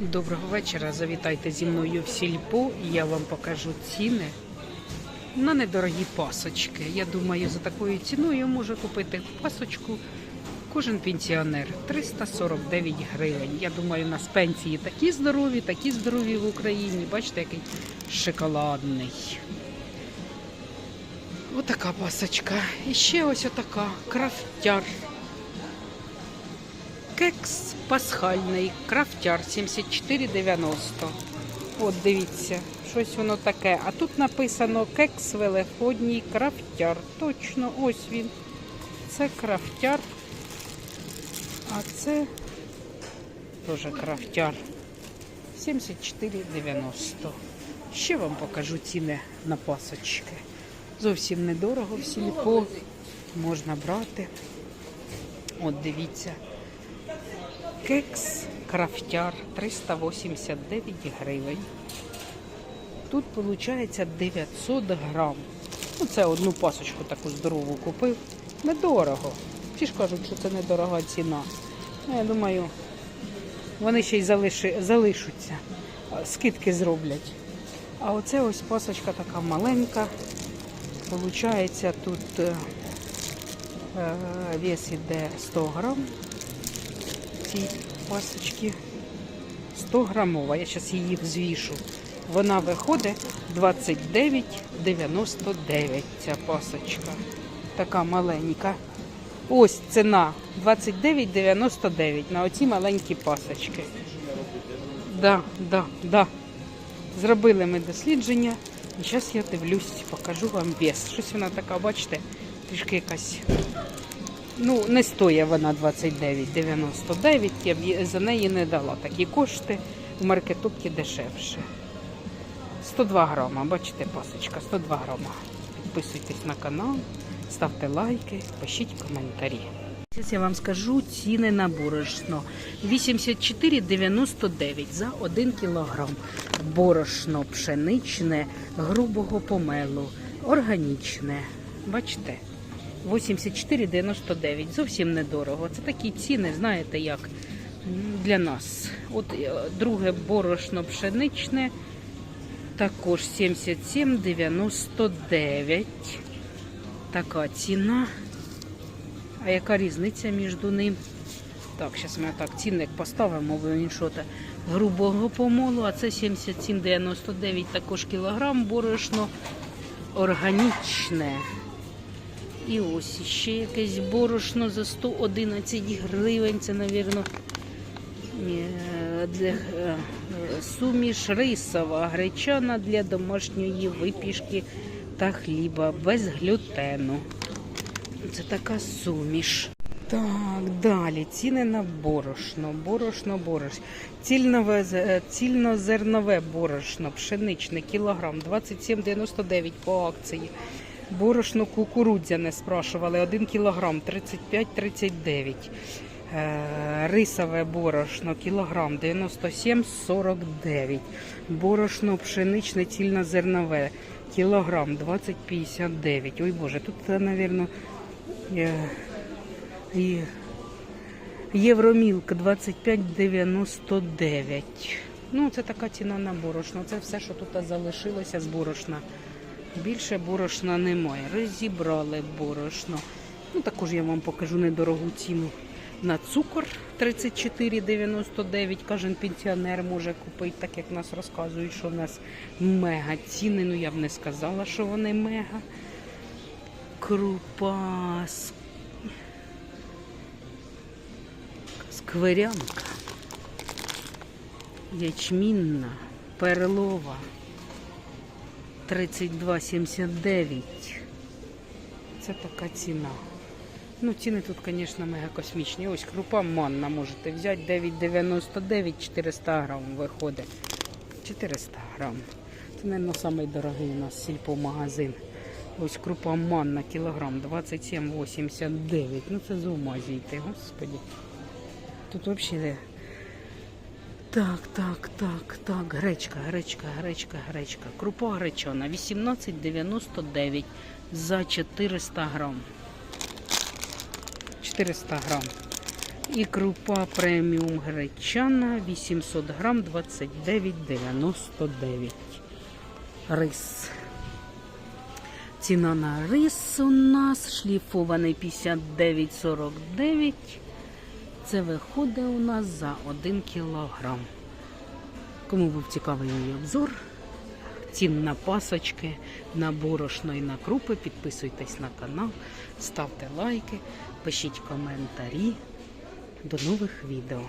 Доброго вечора. Завітайте зі мною в сільпо і я вам покажу ціни на недорогі пасочки. Я думаю, за такою ціною може купити пасочку кожен пенсіонер 349 гривень. Я думаю, у нас пенсії такі здорові, такі здорові в Україні. Бачите, який шоколадний. Отака пасочка. І ще ось отака крафтяр. Кекс пасхальний, крафтяр 74,90. От дивіться, щось воно таке. А тут написано кекс великодній крафтяр. Точно, ось він. Це крафтяр. А це теж крафтяр. 74,90. Ще вам покажу ціни на пасочки. Зовсім недорого в сільпо. Можна брати. От дивіться. Кекс крафтяр 389 гривень. Тут виходить 900 грам. Ну, це одну пасочку таку здорову купив. Недорого. Всі ж кажуть, що це недорога ціна. Ну, я думаю, вони ще й залиши, залишаться. Скидки зроблять. А оце ось пасочка така маленька. Получається тут е, е, вес іде 100 грам цій пасочки 100 грамова. Я зараз її взвішу. Вона виходить 29,99 ця пасочка. Така маленька. Ось ціна 29,99 на оці маленькі пасочки. Да, да, да. Зробили ми дослідження. І зараз я дивлюсь, покажу вам вес. Щось вона така, бачите, трішки якась Ну, не стоїть вона 29,99, я б за неї не дала такі кошти. В маркетопці дешевше. 102 грама, бачите, пасочка, 102 грама. Підписуйтесь на канал, ставте лайки, пишіть коментарі. Зараз я вам скажу ціни на борошно. 84,99 за 1 кілограм. Борошно пшеничне, грубого помелу, органічне. Бачите? 84,99. Зовсім недорого. Це такі ціни, знаєте, як для нас. От е, друге борошно пшеничне, також 77,99. Така ціна. А яка різниця між ним? Так, зараз ми так цінник поставимо, бо він що то грубого помолу, а це 77,99 також кілограм борошно органічне. І ось ще якесь борошно за 111 гривень. Це, мабуть, для е, суміш рисова, гречана для домашньої випічки та хліба без глютену. Це така суміш. Так, далі ціни на борошно, борошно, борошно. Е, цільнозернове борошно, пшеничне, кілограм, 27,99 по акції. Борошно кукурудзяне спрашували, 1 кілограм, 35,39. Е, Рисове борошно, кілограм, 97,49. Борошно пшеничне, цільнозернове, кілограм, 20,59. Ой Боже, тут, мабуть, і Євромілк 25,99. Ну, це така ціна на борошно. Це все, що тут залишилося з борошна. Більше борошна немає. Розібрали борошно. Ну, також я вам покажу недорогу ціну на цукор 34,99. Кожен пенсіонер може купити, так як нас розказують, що в нас мега ціни. Ну я б не сказала, що вони мега. Крупа скверянка, ячмінна, перлова, 32,79. Це така ціна. Ну, ціни тут, звісно, мега космічні. Ось крупа манна можете взяти 9,99, 400 грам виходить. 400 грам. Це, мабуть, самий дорогий у нас сільпомагазин. Ось крупа манна кілограм 27,89. Ну це з зійти, господі. Тут взагалі. Так, так, так, так. Гречка, гречка, гречка, гречка. Крупа гречана 18,99 за 400 грам. 400 грам. І крупа преміум гречана 800 грам 29,99. Рис. Ціна на рис у нас шліфований 59,49. Це виходить у нас за 1 кілограм. Кому був цікавий мій обзор, цін на пасочки, на борошно і на крупи, підписуйтесь на канал, ставте лайки, пишіть коментарі. До нових відео.